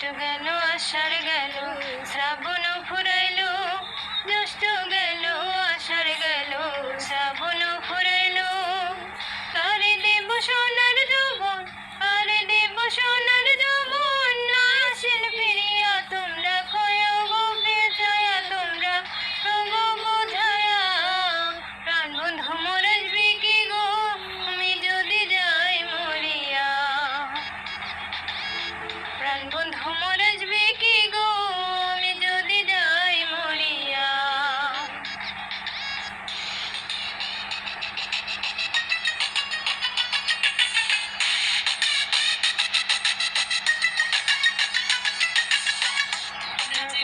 কষ্ট গেল আসার গেল বন্ধু মরজবে কি গো আমি যদি যাই মরিয়া।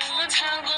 বুঝাবো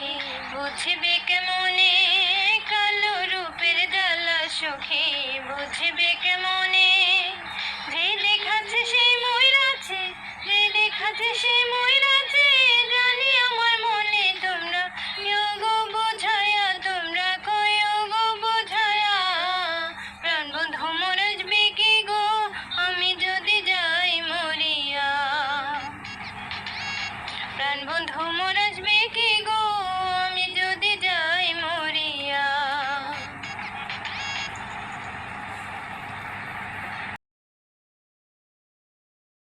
সখী বুঝবে কেমনে কালো রূপের জ্বালা সখী বুঝবে কে প্রাণ বন্ধু মন আসবে কি গো।